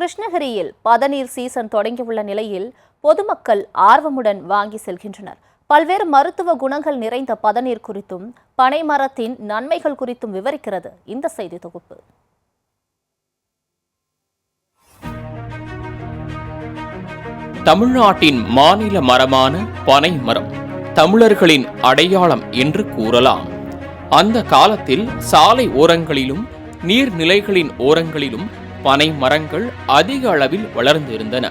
கிருஷ்ணகிரியில் பதநீர் சீசன் தொடங்கியுள்ள நிலையில் பொதுமக்கள் ஆர்வமுடன் வாங்கி செல்கின்றனர். பல்வேறு மருத்துவ குணங்கள் நிறைந்த பதநீர் குறித்தும் பனை மரத்தின் நன்மைகள் குறித்தும் விவரிக்கிறது இந்த செய்தி தொகுப்பு. தமிழ்நாட்டின் மாநில மரமான பனை மரம் தமிழர்களின் அடையாளம் என்று கூறலாம். அந்த காலத்தில் சாலை ஓரங்களிலும் நீர்நிலைகளின் ஓரங்களிலும் பனை மரங்கள் அதிக அளவில் வளர்ந்திருந்தன.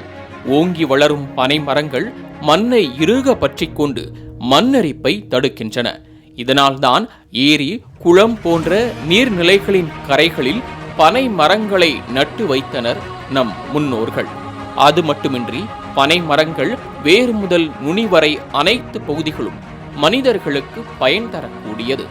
ஓங்கி வளரும் பனை மரங்கள் மண்ணை இறுக பற்றிக் கொண்டு மண்ணரிப்பை தடுக்கின்றன. இதனால்தான் ஏரி குளம் போன்ற நீர்நிலைகளின் கரைகளில் பனை மரங்களை நட்டு வைத்தனர் நம் முன்னோர்கள். அது மட்டுமின்றி பனை மரங்கள் வேர் முதல் நுனி வரை அனைத்து பகுதிகளும் மனிதர்களுக்கு பயன் தரக்கூடியது.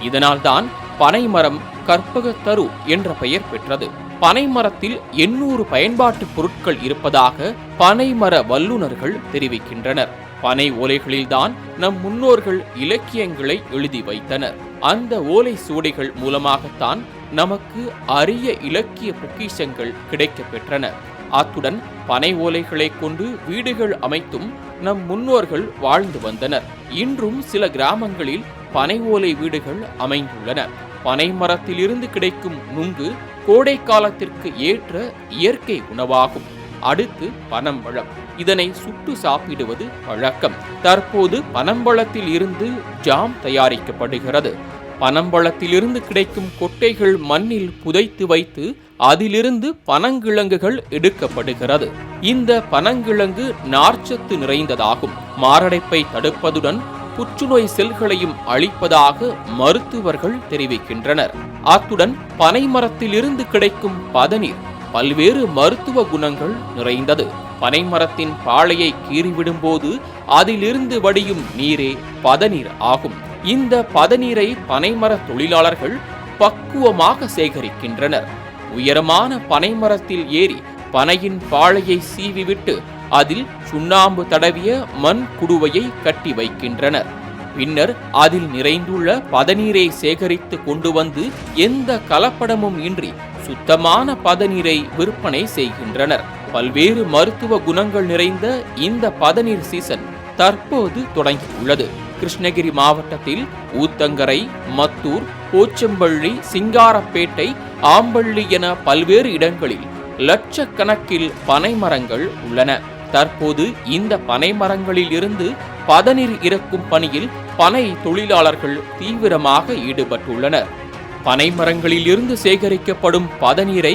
இதனால்தான் பனை மரம் கற்பகத்தரு என்ற பெயர் பெற்றது. பனைமரத்தில் எண்ணூறு பயன்பாட்டு பொருட்கள் இருப்பதாக பனைமர வல்லுநர்கள் தெரிவிக்கின்றனர். பனை ஓலைகளில்தான் நம் முன்னோர்கள் இலக்கியங்களை எழுதி வைத்தனர். அந்த ஓலை சுவடிகள் மூலமாகத்தான் நமக்கு அரிய இலக்கிய பொக்கிஷங்கள் கிடைக்கப்பெற்றன. அத்துடன் பனை ஓலைகளை கொண்டு வீடுகள் அமைத்தும் நம் முன்னோர்கள் வாழ்ந்து வந்தனர். இன்றும் சில கிராமங்களில் பனை ஓலை வீடுகள் அமைந்துள்ளன. பனை மரத்திலிருந்து கிடைக்கும் நுங்கு கோடை காலத்திற்கு ஏற்ற இயற்கை உணவாகும். அடுத்து பனம்பழம். இதனை சுட்டு சாப்பிடுவது பழக்கம் தற்போது பனம்பழத்தில் இருந்து ஜாம் தயாரிக்கப்படுகிறது. பனம்பழத்திலிருந்து கிடைக்கும் கொட்டைகள் மண்ணில் புதைத்து வைத்து அதிலிருந்து பனங்கிழங்குகள் எடுக்கப்படுகிறது. இந்த பனங்கிழங்கு நார்ச்சத்து நிறைந்ததாகும். மாரடைப்பை தடுப்பதுடன் புற்றுநோய் செல்களையும் அழிப்பதாக மருத்துவர்கள் தெரிவிக்கின்றனர். அத்துடன் பனைமரத்திலிருந்து கிடைக்கும் பதநீர் பல்வேறு மருத்துவ குணங்கள் நிறைந்தது. பனைமரத்தின் பாளையை கீறிவிடும்போது அதிலிருந்து வடியும் நீரே பதநீர் ஆகும். இந்த பதநீரை பனைமர தொழிலாளர்கள் பக்குவமாக சேகரிக்கின்றனர். உயரமான பனைமரத்தில் ஏறி பனையின் பாளையை சீவிவிட்டு அதில் சுண்ணாம்பு தடவிய மண் குடுவையை கட்டி வைக்கின்றனர். பின்னர் அதில் நிறைந்துள்ள பதநீரை சேகரித்து கொண்டு வந்து எந்த கலப்படமும் இன்றி சுத்தமான பதநீரை விற்பனை செய்கின்றனர். பல்வேறு மருத்துவ குணங்கள் நிறைந்த இந்த பதநீர் சீசன் தற்போது தொடங்கியுள்ளது. கிருஷ்ணகிரி மாவட்டத்தில் ஊத்தங்கரை மத்தூர் போச்சம்பள்ளி சிங்காரப்பேட்டை ஆம்பள்ளி என பல்வேறு இடங்களில் லட்சக்கணக்கில் பனைமரங்கள் உள்ளன. தற்போது இந்த பனை மரங்களில் இருந்து பதநீர் இறக்கும் பணியில் பனை தொழிலாளர்கள் தீவிரமாக ஈடுபட்டுள்ளனர். பனை மரங்களில் இருந்து சேகரிக்கப்படும் பதநீரை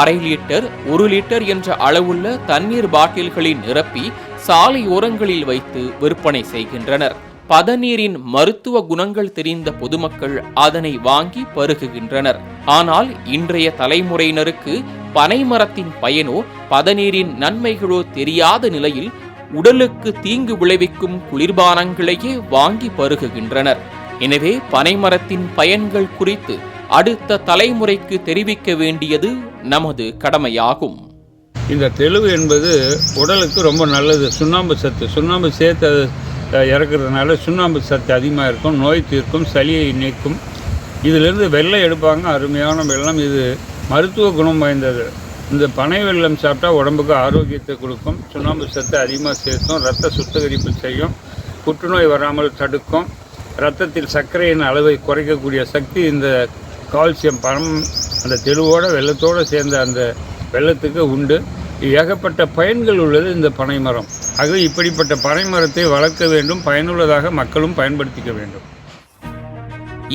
அரை லிட்டர் ஒரு லிட்டர் என்ற அளவுள்ள தண்ணீர் பாட்டில்களில் நிரப்பி சாலை ஓரங்களில் வைத்து விற்பனை செய்கின்றனர். பதநீரின் மருத்துவ குணங்கள் தெரிந்த பொதுமக்கள் அதனை வாங்கி பருகுகின்றனர். ஆனால் இன்றைய தலைமுறையினருக்கு பனைமரத்தின் பயனோ பதநீரின் நன்மைகளோ தெரியாத நிலையில் உடலுக்கு தீங்கு விளைவிக்கும் குளிர்பானங்களையே வாங்கி பருகுகின்றனர். எனவே பனைமரத்தின் பயன்கள் குறித்து அடுத்த தலைமுறைக்கு தெரிவிக்க வேண்டியது நமது கடமையாகும். இந்த தெளிவு என்பது உடலுக்கு ரொம்ப நல்லது. சுண்ணாம்பு சத்து. சுண்ணாம்பு சேர்த்து அது இறக்குறதுனால சுண்ணாம்பு சத்து அதிகமாக இருக்கும் நோய் தீர்க்கும் சளியை நீக்கும். இதிலிருந்து வெள்ளம் எடுப்பாங்க. அருமையான வெள்ளம். இது மருத்துவ குணம் வாய்ந்தது. இந்த பனை வெள்ளம் சாப்பிட்டா உடம்புக்கு ஆரோக்கியத்தை கொடுக்கும். சுண்ணாம்பு சத்து அதிகமாக சேர்க்கும். ரத்த சுத்திகரிப்பு செய்யும். புற்றுநோய் வராமல் தடுக்கும். ரத்தத்தில் சர்க்கரையின் அளவை குறைக்கக்கூடிய சக்தி இந்த கால்சியம் பணம் அந்த தெளிவோட வெள்ளத்தோடு சேர்ந்த அந்த வெள்ளத்துக்கு உண்டு. ஏகப்பட்ட பயன்கள் உள்ளது இந்த பனை மரம். ஆகவே இப்படிப்பட்ட பனை மரத்தை வளர்க்க வேண்டும் பயனுள்ளதாக மக்களும் பயன்படுத்திக்க வேண்டும்.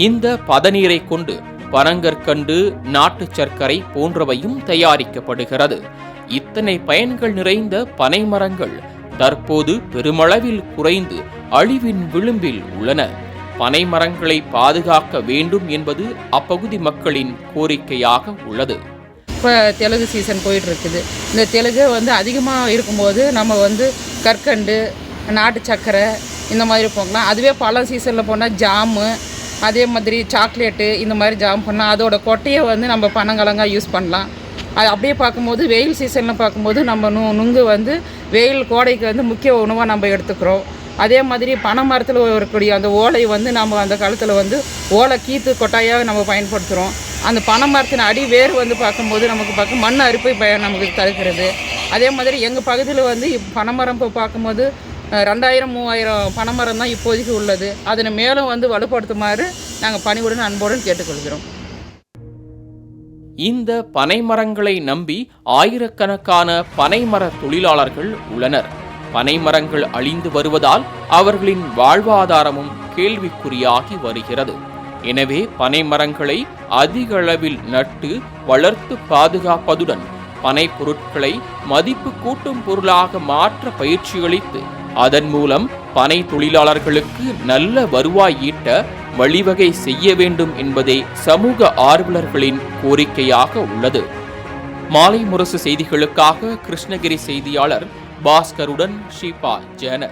இந்த பதநீரை கொண்டு பனங்கற்கண்டு நாட்டு சர்க்கரை போன்றவையும் தயாரிக்கப்படுகிறது. இத்தனை பயன்கள் நிறைந்த பனை மரங்கள் தற்போது பெருமளவில் குறைந்து அழிவின் விளிம்பில் உள்ளன. பனை மரங்களை பாதுகாக்க வேண்டும் என்பது அப்பகுதி மக்களின் கோரிக்கையாக உள்ளது. இப்போ தெலுங்கு சீசன் போயிட்டு இருக்குது இந்த தெலுங்கு வந்து அதிகமாக இருக்கும்போது நம்ம வந்து கற்கண்டு நாட்டு சர்க்கரை இந்த மாதிரி போகலாம். அதுவே பழம் சீசனில் போனால் ஜாமு அதே மாதிரி சாக்லேட்டு இந்த மாதிரி ஜாம் பண்ணால் அதோட கொட்டையை வந்து நம்ம பனங்கலங்காக யூஸ் பண்ணலாம். அது அப்படியே பார்க்கும்போது வெயில் சீசனில் பார்க்கும்போது நம்ம நு நுங்கு வந்து வெயில் கோடைக்கு வந்து முக்கிய உணவாக நம்ம எடுத்துக்கிறோம். அதே மாதிரி பனை மரத்தில் இருக்கக்கூடிய அந்த ஓலை வந்து நம்ம அந்த காலத்தில் வந்து ஓலை கீத்து கொட்டாயாக நம்ம பயன்படுத்துகிறோம் அந்த பனை மரத்தின் அடி வேர் வந்து பார்க்கும்போது நமக்கு பார்க்க மண் அரிப்பை பய நமக்கு தடுக்கிறது அதே மாதிரி எங்கள் பகுதியில் வந்து பனைமரம் இப்போ பார்க்கும்போது ரெண்டாயிரம் மூவாயிரம் பனைமரம் தான் இப்போதைக்கு உள்ளது. அதனை மேலும் வந்து வலுப்படுத்துமாறு நாங்கள் பணிவுடன் அன்புடன் கேட்டுக்கொள்கிறோம். இந்த பனைமரங்களை நம்பி ஆயிரக்கணக்கான பனைமர தொழிலாளர்கள் உள்ளனர். பனைமரங்கள் அழிந்து வருவதால் அவர்களின் வாழ்வாதாரமும் கேள்விக்குறியாகி வருகிறது. எனவே பனைமரங்களை அதிக அளவில் நட்டு வளர்த்து பாதுகாப்பதுடன் பனை பொருட்களை மதிப்பு கூட்டும் பொருளாக மாற்ற பயிற்சியளித்து அதன் மூலம் பனை தொழிலாளர்களுக்கு நல்ல வருவாய் ஈட்ட வழிவகை செய்ய வேண்டும் என்பதே சமூக ஆர்வலர்களின் கோரிக்கையாக உள்ளது. மாலை முரசு செய்திகளுக்காக கிருஷ்ணகிரி செய்தியாளர் பாஸ்கருடன் ஷிபா ஜென